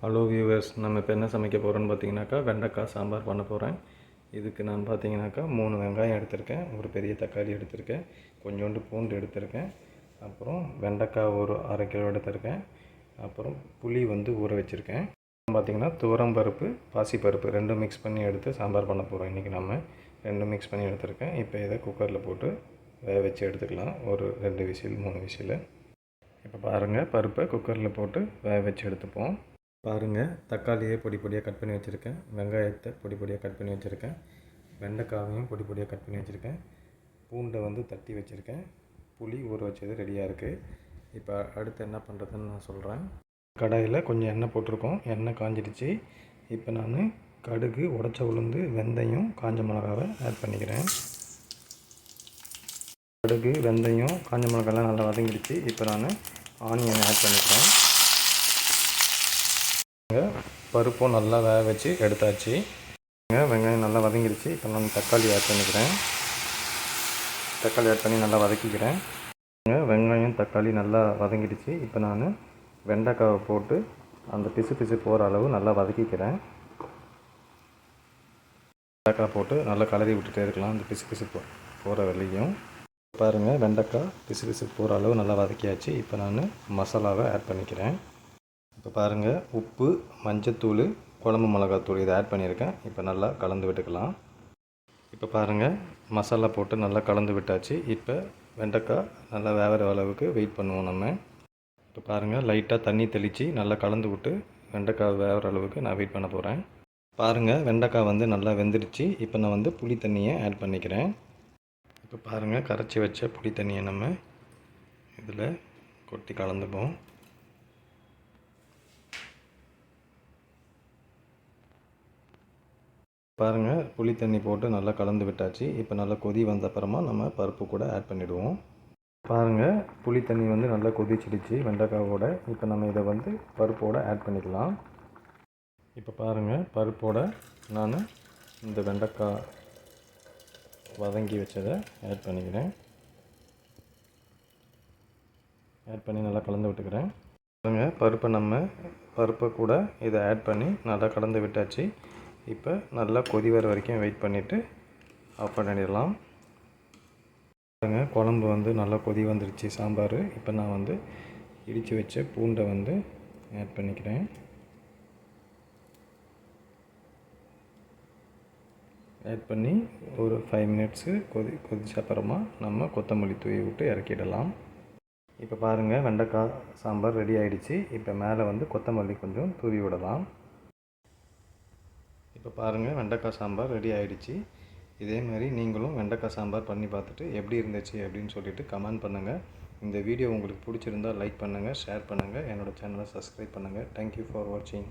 Hello viewers நம்ம இப்போ என்ன சமைக்க போகிறோன்னு பார்த்தீங்கன்னாக்கா வெண்டைக்காய் சாம்பார் பண்ண போகிறேன் இதுக்கு நான் பார்த்தீங்கன்னாக்கா மூணு வெங்காயம் எடுத்திருக்கேன். ஒரு பெரிய தக்காளி எடுத்திருக்கேன். கொஞ்சோண்டு பூண்டு எடுத்திருக்கேன். அப்புறம் வெண்டைக்காய் ஒரு அரை கிலோ எடுத்திருக்கேன். அப்புறம் புளி வந்து ஊற வச்சுருக்கேன். பார்த்தீங்கன்னா துவரம் பருப்பு பாசி பருப்பு ரெண்டும் மிக்ஸ் பண்ணி எடுத்து சாம்பார் பண்ண போகிறோம் இன்றைக்கி நம்ம. ரெண்டும் மிக்ஸ் பண்ணி எடுத்திருக்கேன். இப்போ இதை குக்கரில் போட்டு வேக வச்சு எடுத்துக்கலாம். ஒரு ரெண்டு விசில் மூணு விசில். இப்போ பாருங்கள் பருப்பை குக்கரில் போட்டு வேக வச்சு எடுத்துப்போம். பாருங்கள் தக்காளியை பொடி பொடியாக கட் பண்ணி வச்சுருக்கேன். வெங்காயத்தை பொடி பொடியாக கட் பண்ணி வச்சுருக்கேன். வெண்டைக்காவையும் பொடி பொடியாக கட் பண்ணி வச்சுருக்கேன். பூண்டை வந்து தட்டி வச்சுருக்கேன். புளி ஊற வச்சது ரெடியாக இருக்குது இப்போ அடுத்து என்ன பண்ணுறதுன்னு நான் சொல்கிறேன் கடாயில் கொஞ்சம் எண்ணெய் போட்டிருக்கோம். எண்ணெய் காஞ்சிடுச்சு. இப்போ நான் கடுகு உடச்ச உளுந்து வெந்தயம் காஞ்ச மிளகாவை ஆட் பண்ணிக்கிறேன். கடுகு வெந்தயம் காஞ்ச மிளகாலாம் நல்லா வதங்கிடுச்சு. இப்போ நான் ஆனியன் ஆட் பண்ணிக்கிறேன். பருப்பும் நல்லா வேக வச்சு எடுத்தாச்சு. வெங்காயம் நல்லா வதங்கிடுச்சு இப்போ நான் தக்காளி ஆட் பண்ணிக்கிறேன். தக்காளி ஆட் பண்ணி நல்லா வதக்கிக்கிறேன். வெங்காயம் தக்காளி நல்லா வதங்கிடுச்சு. இப்போ நான் வெண்டைக்காவை போட்டு அந்த பிசு பிசு போகிற அளவு நல்லா வதக்கிக்கிறேன். வெண்டைக்காய் போட்டு நல்லா கலரி விட்டுட்டே இருக்கலாம். அந்த பிசு பிசு போ போகிற வரையும் பாருங்கள் வெண்டைக்காய் பிசு பிசு போகிற அளவு நல்லா வதக்கியாச்சு. இப்போ நான் மசாலாவை ஆட் பண்ணிக்கிறேன். இப்போ பாருங்கள் உப்பு மஞ்சத்தூள் குழம்பு மிளகாத்தூள் இதை ஆட் பண்ணியிருக்கேன். இப்போ நல்லா கலந்து விட்டுக்கலாம். இப்போ பாருங்கள் மசாலா போட்டு நல்லா கலந்து விட்டாச்சு. இப்போ வெண்டைக்காய் நல்லா வேவர அளவுக்கு வெயிட் பண்ணுவோம் நம்ம. இப்போ பாருங்கள் லைட்டாக தண்ணி தெளித்து நல்லா கலந்து விட்டு வெண்டைக்காய் வேகிற அளவுக்கு நான் வெயிட் பண்ண போகிறேன் பாருங்கள் வெண்டைக்காய் வந்து நல்லா வெந்துடுச்சு. இப்போ நான் வந்து புளி தண்ணியை ஆட் பண்ணிக்கிறேன். இப்போ பாருங்கள் கரைச்சி வச்ச புளி தண்ணியை நம்ம இதில் கொட்டி கலந்துப்போம். பாருங்கள் புளி தண்ணி போட்டு நல்லா கலந்து விட்டாச்சு. இப்போ நல்லா கொதி வந்த அப்புறமா நம்ம பருப்பு கூட ஆட் பண்ணிவிடுவோம் பாருங்கள் புளி தண்ணி வந்து நல்லா கொதிச்சிடுச்சு வெண்டைக்காவோட. இப்போ நம்ம இதை வந்து பருப்போடு ஆட் பண்ணிக்கலாம். இப்போ பாருங்கள் பருப்போட நான் இந்த வெண்டைக்காய் வதங்கி வச்சதை ஆட் பண்ணிக்கிறேன். ஆட் பண்ணி நல்லா கலந்து விட்டுக்கிறேன். பாருங்கள் பருப்பை நம்ம பருப்பை கூட இதை ஆட் பண்ணி நல்லா கலந்து விட்டாச்சு. இப்போ நல்லா கொதி வர வரைக்கும் வெயிட் பண்ணிவிட்டு ஆஃப் பண்ணிடலாம். பாருங்க குழம்பு வந்து நல்லா கொதி வந்துருச்சு சாம்பார். இப்போ நான் வந்து இடித்து வச்ச பூண்டை வந்து ஆட் பண்ணிக்கிறேன். ஆட் பண்ணி ஒரு ஃபைவ் மினிட்ஸு கொதி கொதிச்ச அப்புறமா நம்ம கொத்தமல்லி தூவி விட்டு இறக்கிடலாம். இப்போ பாருங்கள் வெண்டைக்காய் சாம்பார் ரெடி ஆகிடுச்சு இப்போ மேலே வந்து கொத்தமல்லி கொஞ்சம் தூவி விடலாம். இப்போ பாருங்கள் வெண்டைக்காய் சாம்பார் ரெடி ஆகிடுச்சு இதே மாதிரி நீங்களும் வெண்டைக்காய் சாம்பார் பண்ணி பார்த்துட்டு எப்படி இருந்துச்சு அப்படின்னு சொல்லிட்டு கமெண்ட் பண்ணுங்கள் இந்த வீடியோ உங்களுக்கு பிடிச்சிருந்தால் லைக் பண்ணுங்கள் ஷேர் பண்ணுங்கள் என்னோடய சேனலை சப்ஸ்கிரைப் பண்ணுங்கள் தேங்க்யூ ஃபார் வாட்சிங்